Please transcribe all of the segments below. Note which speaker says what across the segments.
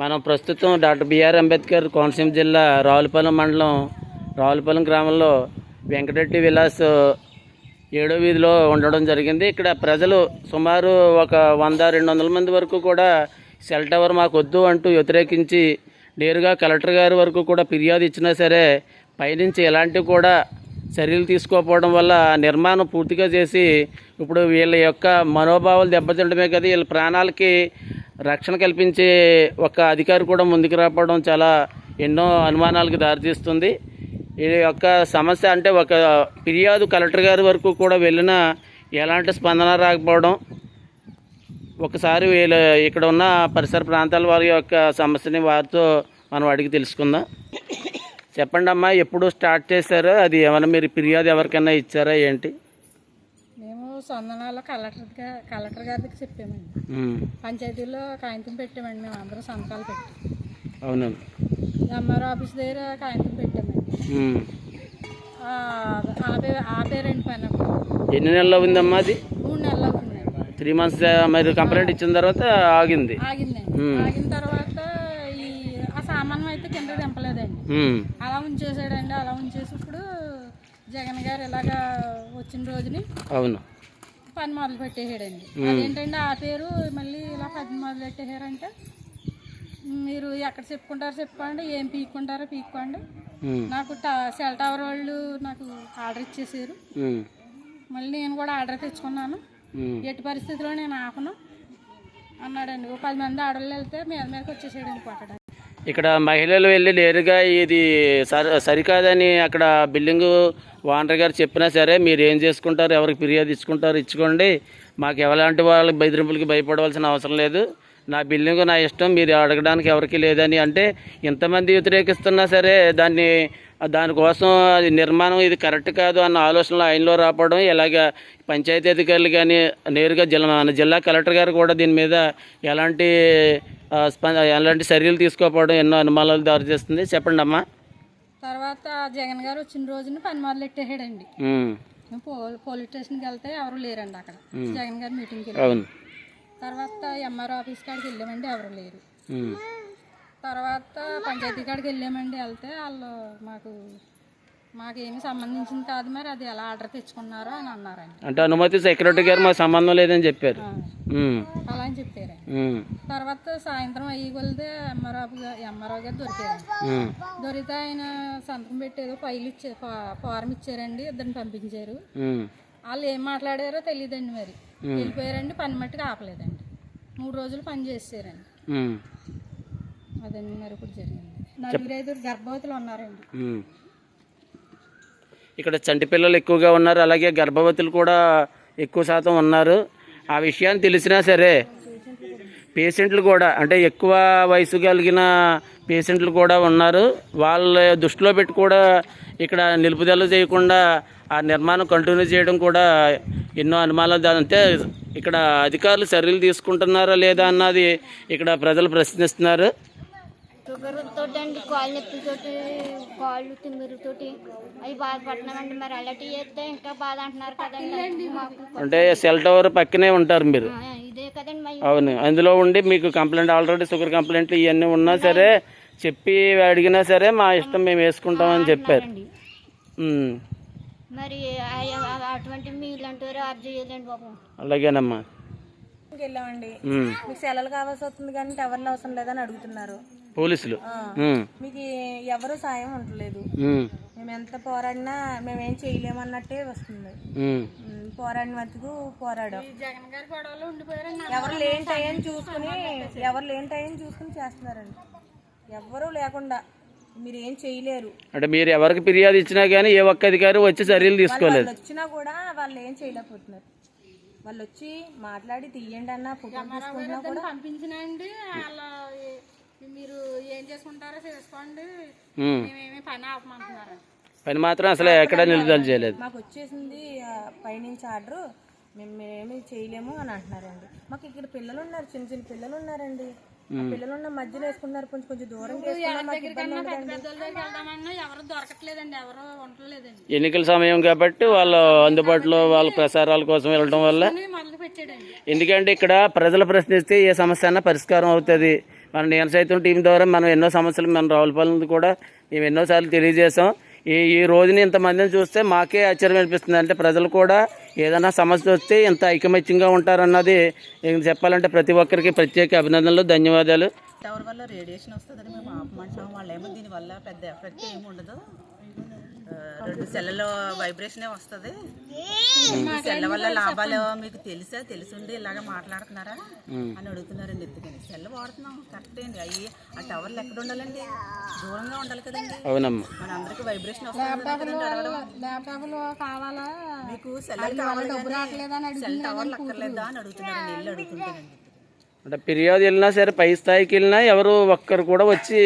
Speaker 1: మనం ప్రస్తుతం doctor BR Ambedkar Konaseema జిల్లా రావులపాలెం మండలం రావులపాలెం గ్రామంలో వెంకటరెడ్డి విలాస్ ఏడో వీధిలో ఉండడం జరిగింది. ఇక్కడ ప్రజలు సుమారు ఒక వంద రెండు వందల మంది వరకు కూడా సెల్ టవర్ మాకు వద్దు అంటూ వ్యతిరేకించి నేరుగా కలెక్టర్ గారి వరకు కూడా ఫిర్యాదు ఇచ్చినా సరే పైనుంచి ఎలాంటివి కూడా చర్యలు తీసుకోకపోవడం వల్ల నిర్మాణం పూర్తిగా చేసి ఇప్పుడు వీళ్ళ యొక్క మనోభావాలు దెబ్బతింటమే కదా. వీళ్ళ ప్రాణాలకి రక్షణ కల్పించే ఒక అధికారి కూడా ముందుకు రావడం చాలా ఎన్నో అనుమానాలకు దారితీస్తుంది. ఈ యొక్క సమస్య అంటే ఒక ఫిర్యాదు కలెక్టర్ గారి వరకు కూడా వెళ్ళినా ఎలాంటి స్పందన రాకపోవడం ఒకసారి వీళ్ళ ఇక్కడ ఉన్న పరిసర ప్రాంతాల వారి యొక్క సమస్యని వారితో మనం అడిగి తెలుసుకుందాం. చెప్పండి అమ్మా ఎప్పుడు స్టార్ట్ చేశారో? అది ఏమైనా మీరు ఫిర్యాదు ఎవరికైనా ఇచ్చారా ఏంటి?
Speaker 2: సొందనాల్లో కలెక్టర్ గా- కలెక్టర్ గారికి చెప్పామండి. పంచాయతీలో కాగితం పెట్టామండి మేము అందరం సంతకాలు పెట్టి.
Speaker 1: అవును
Speaker 2: ఎంఆర్ ఆఫీస్ దగ్గర కాగితం పెట్టామండి. ఆపే ఆపేరండి పని.
Speaker 1: ఎన్ని నెలలు ఉందమ్మా అది?
Speaker 2: మూడు నెలలు అవుతుందండి
Speaker 1: త్రీ మంత్స్ మరి కంప్లైంట్ ఇచ్చిన తర్వాత ఆగింది.
Speaker 2: ఆగిందండి.
Speaker 1: ఉమ్.
Speaker 2: ఆగిన తర్వాత ఈ ఆ సామానం అయితే కింద దింపలేదండి. అలా ఉంచేసాడండి అలా ఉంచేసి జగన్ గారు ఇలాగా వచ్చిన రోజుని
Speaker 1: అవును.
Speaker 2: పని మొదలు పెట్టేసాడండి అదేంటంటే ఆ పేరు మళ్ళీ ఇలా పని మొదలు పెట్టేశారంటే మీరు ఎక్కడ చెప్పుకుంటారో చెప్పుకోండి ఏం పీక్కుంటారో పీక్కోండి. నాకు టా సెల్ టవర్ వాళ్ళు నాకు ఆర్డర్ ఇచ్చేసారు మళ్ళీ నేను కూడా ఆర్డర్ తెచ్చుకున్నాను. ఎట్టి పరిస్థితిలో నేను ఆపను. అన్నాడండి ఓ పది మంది ఆర్డర్లు వెళ్తే మీద మీదకి వచ్చేసాడండి కొట్టడానికి
Speaker 1: ఇక్కడ మహిళలు వెళ్ళి నేరుగా ఇది సరికాదని అక్కడ బిల్డింగ్ ఓనర్ గారు చెప్పినా సరే మీరు ఏం చేసుకుంటారు ఎవరికి ఫిర్యాదు ఇచ్చుకుంటారు ఇచ్చుకోండి. మాకు ఎలాంటి వాళ్ళకి బెదిరింపులకి భయపడవలసిన అవసరం లేదు. నా బిల్డింగ్ నా ఇష్టం మీరు అడగడానికి ఎవరికి లేదని అంటే ఇంతమంది వ్యతిరేకిస్తున్నా సరే దాన్ని దానికోసం అది నిర్మాణం ఇది కరెక్ట్ కాదు అన్న ఆలోచనలు ఆయనలో రాపడం ఇలాగ పంచాయతీ అధికారులు కానీ నేరుగా జిల్లా జిల్లా కలెక్టర్ గారు కూడా దీని మీద ఎలాంటి ఎలాంటి చర్యలు తీసుకోకపోవడం ఎన్నో అనుమానాలు దారితీస్తుంది చెప్పండి అమ్మా.
Speaker 2: తర్వాత జగన్ గారు వచ్చిన రోజున పని మొదలు పో పోలీస్ స్టేషన్కి వెళ్తే ఎవరు లేరండి అక్కడ. జగన్ గారు మీటింగ్కి వెళ్ళి తర్వాత ఎంఆర్ ఆఫీస్ కాడికి వెళ్ళామండి ఎవరు లేరు. తర్వాత పంచాయతీ కాడికి వెళ్ళామండి వెళ్తే వాళ్ళు మాకు మాకేమి సంబంధించింది కాదు మరి అది ఎలా ఆర్డర్ తెచ్చుకున్నారో అని అన్నారండి.
Speaker 1: అంటే అనుమతి సెక్రటరీ గారు మాకు సంబంధం లేదని చెప్పారు. ఉమ్,
Speaker 2: అలా అని చెప్పారండి.
Speaker 1: ఉమ్,
Speaker 2: తర్వాత సాయంత్రం అయ్యి కొలితే ఎంఆర్ఆఫ్ ఎంఆర్ఓ గారు దొరికారండి
Speaker 1: ఉమ్,
Speaker 2: దొరికితే ఆయన సంతకం పెట్టేదో ఫైల్ ఇచ్చే ఫా- ఫారం ఇచ్చారండి ఇద్దరిని పంపించారు.
Speaker 1: ఉమ్,
Speaker 2: వాళ్ళు ఏం మాట్లాడారో తెలియదండి మరి. వెళ్ళిపోయారండి పని మట్టుకు ఆపలేదండి. మూడు రోజులు పని చేసారండి
Speaker 1: ఉమ్,
Speaker 2: అదండి మరి ఇప్పుడు జరిగింది. నలుగురు ఐదుగురు గర్భవతులు ఉన్నారండి.
Speaker 1: ఉమ్. ఇక్కడ చంటి పిల్లలు ఎక్కువగా ఉన్నారు అలాగే గర్భవతులు కూడా ఎక్కువ శాతం ఉన్నారు. ఆ విషయాన్ని తెలిసినా సరే పేషెంట్లు కూడా అంటే ఎక్కువ వయసు కలిగిన పేషెంట్లు కూడా ఉన్నారు. వాళ్ళ దృష్టిలో పెట్టి కూడా ఇక్కడ నిలుపుదల చేయకుండా ఆ నిర్మాణం కంటిన్యూ చేయడం కూడా ఎన్నో అనుమానాలు దానితే ఇక్కడ అధికారులు చర్యలు తీసుకుంటున్నారా లేదా అన్నది ఇక్కడ ప్రజలు ప్రశ్నిస్తున్నారు.
Speaker 3: అండి కాళ్ళు నొప్పులతోటి కాళ్ళు తిమ్మిరితోటి అవి బాధపడుతున్నామండి. మరి అలాంటివి చేస్తే ఇంకా బాధ అంటున్నారు కదండి. మాకు
Speaker 1: అంటే సెల్ టవర్ పక్కనే ఉంటారు మీరు.
Speaker 3: ఇదే కదండి
Speaker 1: అవును. అందులో ఉండి మీకు కంప్లైంట్ ఆల్రెడీ షుగర్ కంప్లైంట్లు ఇవన్నీ ఉన్నా సరే చెప్పి అడిగినా సరే మా ఇష్టం మేము వేసుకుంటామని చెప్పారు.
Speaker 3: మరి అటువంటి వారు ఆప్ చేయాలండి బాబు.
Speaker 1: అలాగేనమ్మా.
Speaker 4: వెళ్ళామండి మీకు సెలవులు కావాల్సి వస్తుంది కానీ ఎవరిని అవసరం లేదని అడుగుతున్నారు.
Speaker 1: పోలీసులు.
Speaker 4: మీకు ఎవరు సాయం ఉండలేదు. మేము. ఎంత పోరాడినా మేమేం చేయలేమన్నట్టే వస్తుంది.
Speaker 1: ఉమ్,
Speaker 4: ఉమ్, పోరాడిన మట్టుకు పోరాడాం. ఎవరు లేని టైం చూసుకుని ఎవరు లేని టైం చూసుకుని చేస్తున్నారండి. ఎవరు లేకుండా మీరు ఏం చేయలేరు.
Speaker 1: అంటే మీరు ఎవరికి ఫిర్యాదు ఇచ్చినా కానీ ఏ ఒక్క అధికారి వచ్చి చర్యలు తీసుకోలేదు.
Speaker 4: వచ్చినా కూడా వాళ్ళు ఏం చేయలేకపోతున్నారు. వాళ్ళు వచ్చి మాట్లాడి తీయండి అన్న ఫోటో కూడా.
Speaker 2: పంపించినండి మీరు ఏం చేసుకుంటారో చేసుకోండి. మేమేమి పని ఆపమంటున్నారు?
Speaker 1: పని మాత్రం అసలు ఎక్కడ నిలుదల చేయలేదు.
Speaker 4: మాకు వచ్చేసింది పైనుంచి ఆర్డర్. మేము మేమేమి చేయలేము అని అంటున్నారండి. మాకు ఇక్కడ పిల్లలు ఉన్నారు చిన్న చిన్న పిల్లలు ఉన్నారండి పిల్లలు ఉన్న మధ్యలో వేసుకున్నారు. కొంచెం కొంచెం దూరం
Speaker 1: ఎన్నికల సమయం కాబట్టి వాళ్ళు అందుబాటులో వాళ్ళ ప్రసారాల కోసం వెళ్ళడం వల్ల
Speaker 2: మొదలు పెట్టాడండి.
Speaker 1: ఎందుకంటే ఇక్కడ ప్రజలు ప్రశ్నిస్తే ఏ సమస్య అన్నా పరిష్కారం అవుతుంది. మన నేను సైతం టీం ద్వారా మనం ఎన్నో సమస్యలు మన రావులపాలెం కూడా మేము ఎన్నోసార్లు తెలియజేసాం ఈ ఈ రోజుని ఇంతమందిని చూస్తే మాకే ఆశ్చర్యం అనిపిస్తుంది. అంటే ప్రజలు కూడా ఏదైనా సమస్య వస్తే ఇంత ఐకమత్యంగా ఉంటారన్నది చెప్పాలంటే ప్రతి ఒక్కరికి ప్రత్యేక అభినందనలు ధన్యవాదాలు.
Speaker 5: టవర్ వల్ల రేడియేషన్ వస్తుందని మేము ఆపమంటున్నాం వాళ్ళేమో దీనివల్ల పెద్ద ఎఫెక్ట్ ఏమి ఉండదు. రెండు సెల్లలో వైబ్రేషనే వస్తుంది. సెల్ల వల్ల లాభాలు మీకు తెలుసా? తెలుసుండి ఇలాగ మాట్లాడుతున్నారా? అని అడుగుతున్నారండి ఎందుకని సెల్ వాడుతున్నాం. కరెక్ట్ అండి. అయ్యి ఆ టవర్లు ఎక్కడ ఉండాలండి? దూరంగా ఉండాలి కదండి.
Speaker 1: అవునమ్మా.
Speaker 5: మన అందరికి వైబ్రేషన్
Speaker 2: కావాలా?
Speaker 5: మీకు సెల్ కావాలి కానీ సెల్ టవర్లు అక్కర్లేదా అని అడుగుతున్నారండి. ఇల్లు అడుగుతుంటారండి.
Speaker 1: అంటే ఫిర్యాదు వెళ్ళినా సరే పై స్థాయికి వెళ్ళినా ఎవరు ఒక్కరు కూడా వచ్చి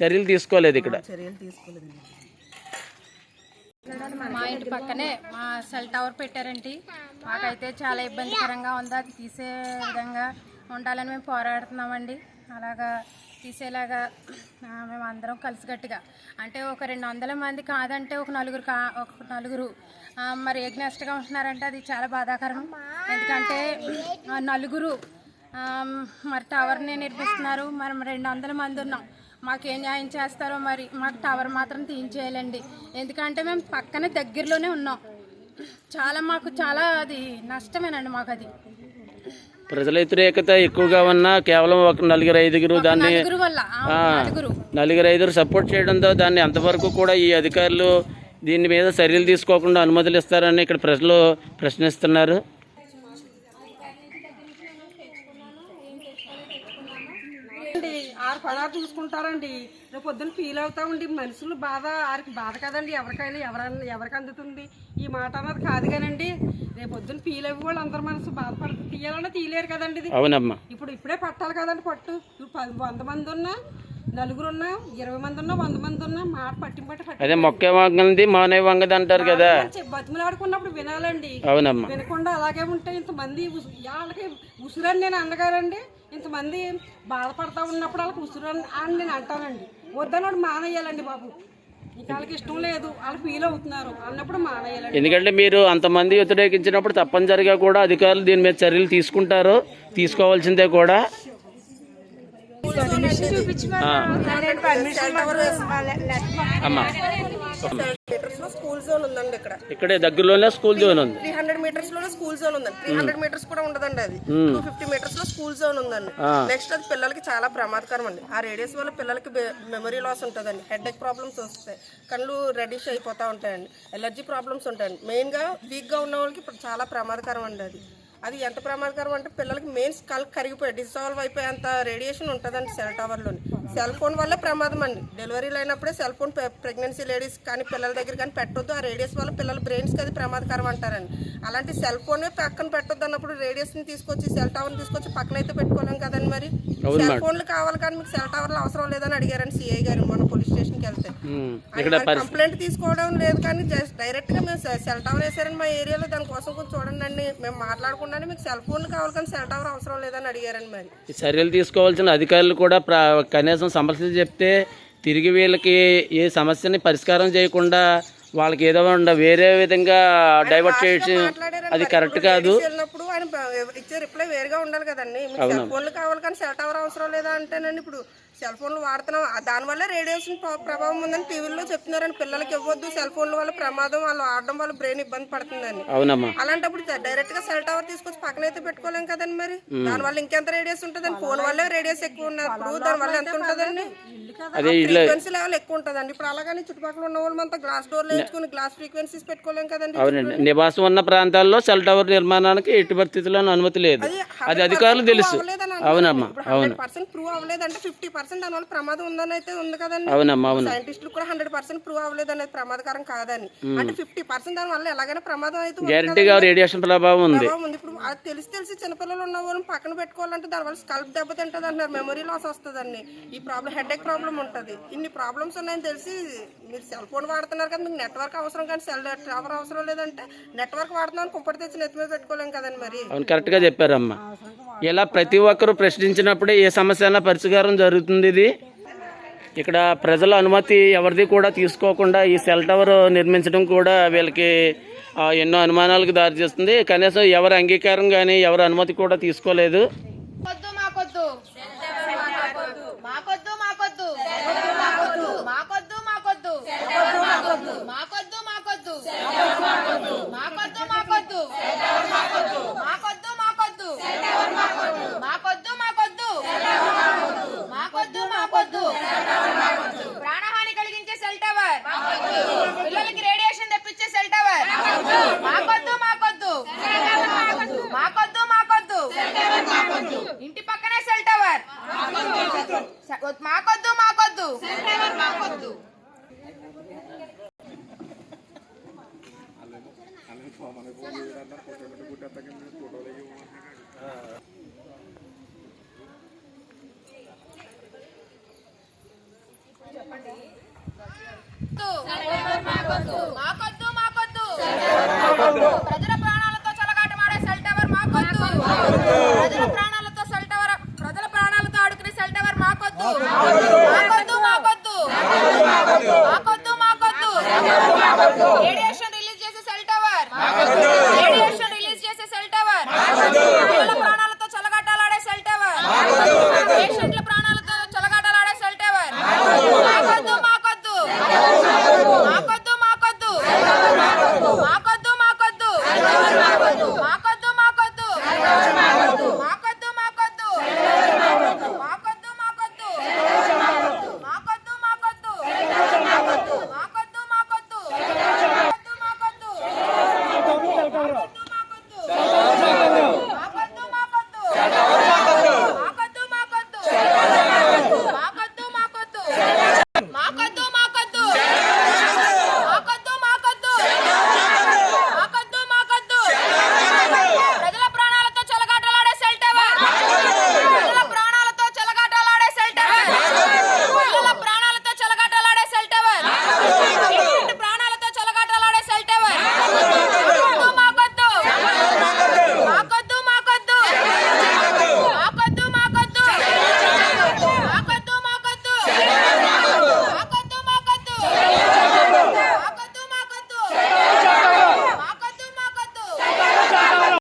Speaker 1: చర్యలు తీసుకోలేదు ఇక్కడ.
Speaker 5: చర్యలు తీసుకోలేదండి.
Speaker 2: మా ఇంటి పక్కనే మా సెల్ టవర్ పెట్టారండి మాకైతే చాలా ఇబ్బందికరంగా ఉంది. అది తీసే విధంగా ఉండాలని మేము పోరాడుతున్నామండి. అలాగా తీసేలాగా మేము అందరం కలిసికట్టుగా అంటే ఒక రెండు వందల మంది కాదంటే ఒక నలుగురు కా ఒక నలుగురు మరి ఎగ్నెస్ట్గా ఉంటున్నారంటే అది చాలా బాధాకరం. ఎందుకంటే నలుగురు మరి టవర్ని నిర్మిస్తున్నారు. మనం రెండు వందల మంది ఉన్నాం. మాకేం న్యాయం చేస్తారో మరి మాకు టవర్ మాత్రం తీయించేయాలండి. ఎందుకంటే మేము పక్కనే దగ్గరలోనే ఉన్నాం. చాలా మాకు చాలా అది నష్టమేనండి మాకు అది
Speaker 1: ప్రజల వ్యతిరేకత ఎక్కువగా ఉన్నా కేవలం ఒక నలుగురు ఐదుగురు దాన్ని
Speaker 2: నలుగురు
Speaker 1: ఐదుగురు సపోర్ట్ చేయడంతో దాన్ని అంతవరకు కూడా ఈ అధికారులు దీని మీద చర్యలు తీసుకోకుండా అనుమతులు ఇస్తారని ఇక్కడ ప్రజలు ప్రశ్నిస్తున్నారు
Speaker 6: అండి పదాలు చూసుకుంటారండి. రేపు పొద్దున్న ఫీల్ అవుతామండి మనుషులు బాధ ఆరికి బాధ కదండి. ఎవరికైనా ఎవరన్నా ఎవరికి అందుతుంది? ఈ మాట అన్నది కాదు కానండి. రేపు పొద్దున్న ఫీల్ అయ్యే వాళ్ళు అందరు మనసు బాధపడి తీయాలన్నా తీయలేరు కదండి ఇది.
Speaker 1: అవునమ్మా.
Speaker 6: ఇప్పుడు ఇప్పుడే పట్టాలి కదండి పట్టు. ఇప్పుడు పది వంద మంది ఉన్నా నలుగురు ఉన్నా ఇరవై మంది ఉన్నా వంద మంది ఉన్నా మాట పట్టి పట్టి పట్టి
Speaker 1: అదే మొక్క వంగది మానే వంగది అంటారు కదా.
Speaker 6: బతిమలాడుకున్నప్పుడు వినాలండి.
Speaker 1: అవునమ్మా.
Speaker 6: వినకుండా అలాగే ఉంటే ఇంతమంది వాళ్ళకి ఉసురని నేను అనగారండి ఇంతమంది బాధపడతా ఉన్నప్పుడు వాళ్ళకి ఉసురు అని నేను అంటానండి. వద్దన్నోడు మానేయాలండి బాబు. వాళ్ళకి ఇష్టం లేదు వాళ్ళు ఫీల్ అవుతున్నారు అన్నప్పుడు మానేయాలండి.
Speaker 1: ఎందుకంటే మీరు అంతమంది వ్యతిరేకించినప్పుడు తప్పనిసరిగా కూడా అధికారులు దీని మీద చర్యలు తీసుకుంటారు తీసుకోవాల్సిందే కూడా. అమ్మా.
Speaker 7: మీటర్స్లో స్కూల్ జోన్ ఉందండి ఇక్కడ.
Speaker 1: ఇక్కడే దగ్గరలోనే స్కూల్ జోన్ ఉంది.
Speaker 7: త్రీ హండ్రెడ్ మీటర్స్లోనే స్కూల్ జోన్ ఉందండి. త్రీ హండ్రెడ్ మీటర్స్ కూడా ఉండదండి అది. టూ ఫిఫ్టీ మీటర్స్లో స్కూల్ జోన్ ఉందండి. నెక్స్ట్ అది పిల్లలకి చాలా ప్రమాదకరం అండి. ఆ రేడియస్ వల్ల పిల్లలకి మెమరీ లాస్ ఉంటుందండి. హెడ్ ఎక్ ప్రాబ్లమ్స్ వస్తాయి. కళ్ళు రెడిష్ అయిపోతూ ఉంటాయండి. ఎలర్జీ ప్రాబ్లమ్స్ ఉంటాయండి. మెయిన్గా వీక్గా ఉన్న వాళ్ళకి చాలా ప్రమాదకరం అండి అది. అది ఎంత ప్రమాదకరం అంటే పిల్లలకి మెయిన్ స్కల్ కరిగిపోయి డిసాల్వ్ అయిపోయేంత రేడియేషన్ ఉంటుందండి సెల్ టవర్లోని. సెల్ ఫోన్ వల్లే ప్రమాదం అండి. డెలివరీలు అయినప్పుడే సెల్ ఫోన్ ప్రెగ్నెన్సీ లేడీస్ కానీ పిల్లల దగ్గర కానీ పెట్టొద్దు. ఆ రేడియస్ వల్ల పిల్లల బ్రెయిన్స్కి అది ప్రమాదకరం అంటారండి. అలాంటి సెల్ ఫోనే పక్కన పెట్టొద్దు అన్నప్పుడు రేడియస్ని తీసుకొచ్చి సెల్ టవర్ని తీసుకొచ్చి పక్కన అయితే పెట్టుకోలేం కదండి మరి. సెల్ ఫోన్లు కావాలి కానీ మీకు సెల్ టవర్లు అవసరం లేదని అడిగారండి సిఐ గారు మన పోలీస్ స్టేషన్కి వెళ్తే. కంప్లైంట్ తీసుకోవడం లేదు కానీ జస్ట్ డైరెక్ట్గా మేము సెల్ టవర్ వేసారని మా ఏరియాలో. దానికోసం కొంచెం చూడండి అండి. మేము మాట్లాడకుండానే మీకు సెల్ ఫోన్లు కావాలి కానీ సెల్ టవర్ అవసరం లేదని అడిగారండి మరి.
Speaker 1: చర్యలు తీసుకోవాల్సిన అధికారులు కూడా కనీసం సమస్యలు చెప్తే తిరిగి వీళ్ళకి ఏ సమస్యని పరిష్కారం చేయకుండా వాళ్ళకి ఏదో ఉండ వేరే విధంగా డైవర్ట్ చేసి అది కరెక్ట్ కాదు.
Speaker 7: వెళ్ళినప్పుడు ఆయన బ- ఇచ్చే రిప్లై వేరుగా ఉండాలి కదండి. మీకు సెల్ ఫోన్లు కావాలి కానీ సెల్ టవర్ అవసరం లేదా అంటేనండి ఇప్పుడు సెల్ ఫోన్లు వాడుతున్నాం. దానివల్ల రేడియేషన్ ప్ర- ప్రభావం ఉందని టీవీలో చెప్తున్నారండి పిల్లలకి ఇవ్వద్దు. సెల్ ఫోన్ల వల్ల ప్రమాదం వాళ్ళు ఆడడం వల్ల బ్రెయిన్ ఇబ్బంది పడుతుందని.
Speaker 1: అవునమ్మా.
Speaker 7: అలాంటప్పుడు డైరెక్ట్గా సెల్ టవర్ తీసుకొచ్చి పక్కన అయితే పెట్టుకోలేం కదండి మరి? దాని వల్ల ఇంకెంత రేడియస్ ఉంటుందండి? ఫోన్ వల్లే రేడియస్ ఎక్కువ ఉన్నప్పుడు దాని వల్ల ఎంత ఉంటుందండి? ఫ్రీక్వెన్సీ లెవెల్ ఎక్కువ ఉంటుందండి. ఇప్పుడు అలాగని చుట్టుపక్కల ఉన్న వాళ్ళు అంతా గ్లాస్ డోర్లు వేసుకుని గ్లాస్ ఫ్రీక్వెన్సీస్ పెట్టుకోలేం కదండి?
Speaker 1: అవునండి. నివాసం ఉన్న ప్రాంతాల్లో సెల్ టవర్ నిర్మాణానికి ఎట్టి పరిస్థితుల్లోనూ అనుమతి లేదు. అది అధికారులు తెలుసు. అవునమ్మా. అవును.
Speaker 7: పర్సెంట్ ప్రూవ్ అవ్వలేదు అంటే ఫిఫ్టీ పర్సెంట్ దాని వల్ల ప్రమాదం ఉందని అయితే ఉంది కదండి.
Speaker 1: అవునమ్మా అవును.
Speaker 7: సైంటిస్టులు కూడా హండ్రెడ్ పర్సెంట్ ప్రూవ్ అవ్వలేదు అనేది ప్రమాదకరం కాదని. అంటే ఫిఫ్టీ పర్సెంట్ దాని వల్ల ఎలాగైనా ప్రమాదం అయితే
Speaker 1: గ్యారంటీగా రేడియేషన్ ప్రభావం ఉంది.
Speaker 7: ఇప్పుడు అది తెలిసి తెలిసి చిన్నపిల్లలు ఉన్న వాళ్ళని పక్కన పెట్టుకోవాలంటే దానివల్ల స్కల్ప్ దెబ్బతింటది అంటున్నారు. మెమరీ లాస్ వస్తుందండి. ఈ ప్రాబ్లం హెడ్ ఎక్ ప్రాబ్లం ఉంటుంది. ఇన్ని ప్రాబ్లమ్స్ ఉన్నాయని తెలిసి మీరు సెల్ ఫోన్ వాడుతున్నారు కదా మీకు నెట్వర్క్ అవసరం కానీ సెల్ టవర్ అవసరం లేదంటే నెట్వర్క్ వాడుతున్నాను కుంపటి తెచ్చి నెత్తి మీద పెట్టుకోలేం కదండి మరి.
Speaker 1: అవును కరెక్ట్గా చెప్పారమ్మా. ఇలా ప్రతి ఒక్కరూ ప్రశ్నించినప్పుడే ఏ సమస్య అయినా పరిష్కారం జరుగుతుంది ఇది. ఇక్కడ ప్రజల అనుమతి ఎవరిది కూడా తీసుకోకుండా ఈ సెల్ టవర్ నిర్మించడం కూడా వీళ్ళకి ఎన్నో అనుమానాలకు దారితీస్తుంది. కనీసం ఎవరి అంగీకారం కానీ ఎవరి అనుమతి కూడా తీసుకోలేదు.
Speaker 8: మాకొద్దు మాకొద్దు మాకొద్దు. మాకొద్దు. మాకొద్దు. మాకొద్దు. ప్రజల ప్రాణాలతో చెలగాటమాడే సెల్ టవర్ మాకొద్దు. రేడియేషన్ రిలీజ్ చేసే సెల్ టవర్ రేడియేషన్ రిలీజ్ చేసే సెల్ టవర్ ప్రాణాలతో చల్లగట్టాలాడే సెల్ టవర్ పేషెంట్ల